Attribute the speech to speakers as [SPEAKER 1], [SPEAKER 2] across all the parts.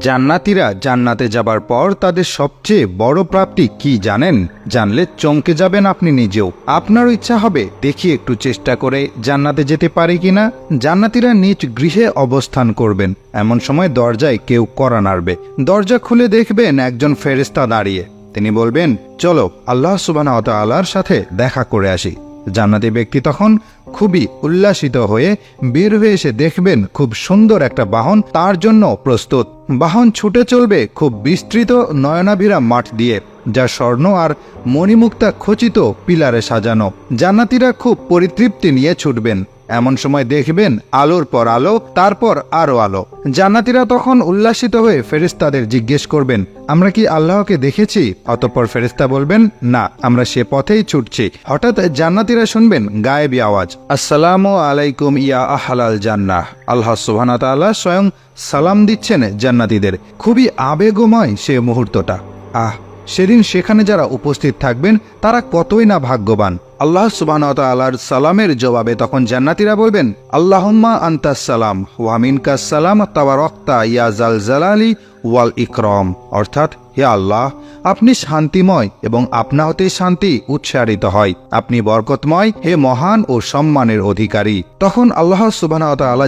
[SPEAKER 1] জান্নাতিরা জান্নাতে যাবার পর তাদের সবচেয়ে বড় প্রাপ্তি কি জানেন? জানলে চমকে যাবেন আপনি নিজেও। আপনার ইচ্ছা হবে দেখি একটু চেষ্টা করে জান্নাতে যেতে পারি কিনা। জান্নাতিরা নিজ গৃহে অবস্থান করবেন। এমন সময় দরজায় কেউ করা নাড়বে। দরজা খুলে দেখবেন একজন ফেরেস্তা দাঁড়িয়ে। তিনি বলবেন, চলো, আল্লাহ সুবানা আল্লাহর সাথে দেখা করে আসি। জান্নাতি ব্যক্তি তখন খুবই উল্লাসিত হয়ে বের হয়ে এসে দেখবেন খুব সুন্দর একটা বাহন। তার জন্য প্রস্তুত। বাহন ছুটে চলবে খুব বিস্তৃত নয়নাভিরা মাঠ দিয়ে, যা স্বর্ণ আর মণিমুক্তা খচিত পিলারে সাজানো। জান্নাতিরা খুব পরিতৃপ্তি নিয়ে ছুটবেন। এমন সময় দেখবেন আলোর পর আলো, তারপর আরও আলো। জান্নাতিরা তখন উল্লাসিত হয়ে ফেরেস্তাদের জিজ্ঞেস করবেন, আমরা কি আল্লাহকে দেখেছি? অতঃপর ফেরেস্তা বলবেন, না, আমরা সে পথেই ছুটছি। হঠাৎ জান্নাতিরা শুনবেন গায়েবি আওয়াজ, আসসালামু আলাইকুম ইয়া আহালাল জান্নাহ। আল্লাহ তাআলা স্বয়ং সালাম দিচ্ছেন জান্নাতীদের। খুবই আবেগময় সে মুহূর্তটা। আহ! সেদিন সেখানে যারা উপস্থিত থাকবেন, তারা কতই না ভাগ্যবান। আল্লাহ সুবাহ তালার সালামের জবাবে তখন জান্নাতিরা বলবেন, আল্লাহম্মা আন্তাস সালাম ওয়ামিনকাস সালাম তাওয়ারক্তা ইয়া জাল জালালি ওয়াল ইকরম। অর্থাৎ, হে আল্লাহ, আপনি শান্তিময় এবং আপনা হতেই শান্তি উচ্চারিত হয়। আপনি বরকতময়, হে মহান ও সম্মানের অধিকারী। তখন আল্লাহ সুবাহ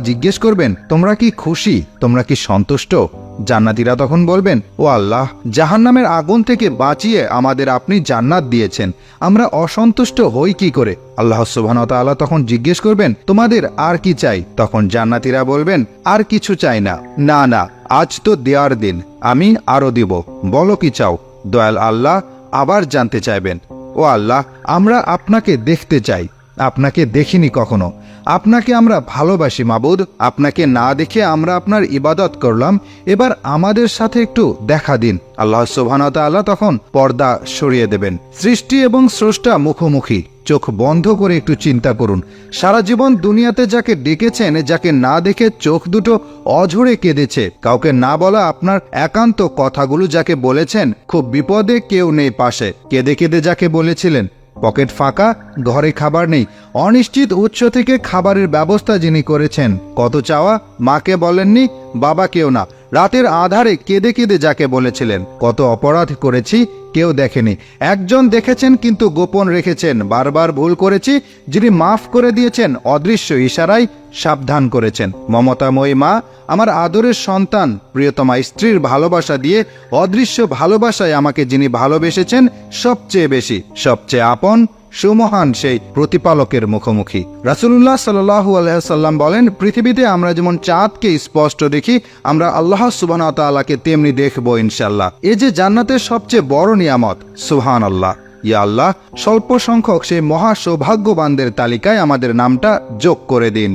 [SPEAKER 1] জিজ্ঞেস করবেন, তোমরা কি খুশি? তোমরা কি সন্তুষ্ট? জান্নাতিরা তখন বলবেন, ও আল্লাহ, জাহান্নামের আগুন থেকে বাঁচিয়ে আমাদের আপনি জান্নাত দিয়েছেন। আমরা অসন্তুষ্ট হই কি করে? আল্লাহ সুবাহতাল্লাহ তখন জিজ্ঞেস করবেন, তোমাদের আর কি চাই? তখন জান্নাতিরা বলবেন, আর কিছু চাই না। না না, আজ তো দেওয়ার দিন, আমি আরও দিব। বলো কি চাও? দয়াল আল্লাহ আবার জানতে চাইবেন, ও আল্লাহ, আমরা আপনাকে দেখতে চাই। আপনাকে দেখিনি কখনো। আপনাকে আমরা ভালোবাসি, মাবুদ। আপনাকে না দেখে আমরা আপনার ইবাদত করলাম। এবার আমাদের সাথে একটু দেখা দিন। আল্লাহ সুবহানাহু আল্লাহ তখন পর্দা সরিয়ে দেবেন। সৃষ্টি এবং স্রষ্টা মুখোমুখি। চোখ বন্ধ করে একটু চিন্তা করুন। সারা জীবন দুনিয়াতে যাকে ডেকেছেন, যাকে না দেখে চোখ দুটো অঝরে কেঁদেছে। কাউকে না বলা আপনার একান্ত কথাগুলো যাকে বলেছেন, খুব বিপদে কেউ নেই পাশে। কেঁদে কেঁদে যাকে বলেছিলেন পকেট ফাঁকা, ঘরে খাবার নেই। অনিশ্চিত উৎস থেকে খাবারের ব্যবস্থা যিনি করেছেন। কত চাওয়া? মাকে বলেননি, বাবা কেউ না। রাতের আধারে কেঁদে কেঁদে যাকে বলেছিলেন। কত অপরাধ করেছি কেউ দেখেনি। একজন দেখেছেন কিন্তু গোপন রেখেছেন। বারবার ভুল করেছি, যিনি মাফ করে দিয়েছেন, অদৃশ্য ইশারায় সাবধান করেছেন। মমতাময়ী মা, আমার আদরের সন্তান, প্রিয়তমা স্ত্রীর ভালোবাসা দিয়ে অদৃশ্য ভালোবাসায় আমাকে যিনি ভালোবেসেছেন, সবচেয়ে বেশি, সবচেয়ে আপন সুমহান সেই প্রতিপালকের মুখোমুখি। রাসুল্লাহ সাল্লাহু আলহাম বলেন, পৃথিবীতে আমরা যেমন চাঁদকে স্পষ্ট দেখি, আমরা আল্লাহ সুবাহ তাল্লাহকে তেমনি দেখব ইনশাল্লাহ এ যে জান্নাতের সবচেয়ে বড় নিয়ামত সুহান আল্লাহ ইয়া আল্লাহ, স্বল্প সংখ্যক সেই মহা সৌভাগ্যবানদের তালিকায় আমাদের নামটা যোগ করে দিন।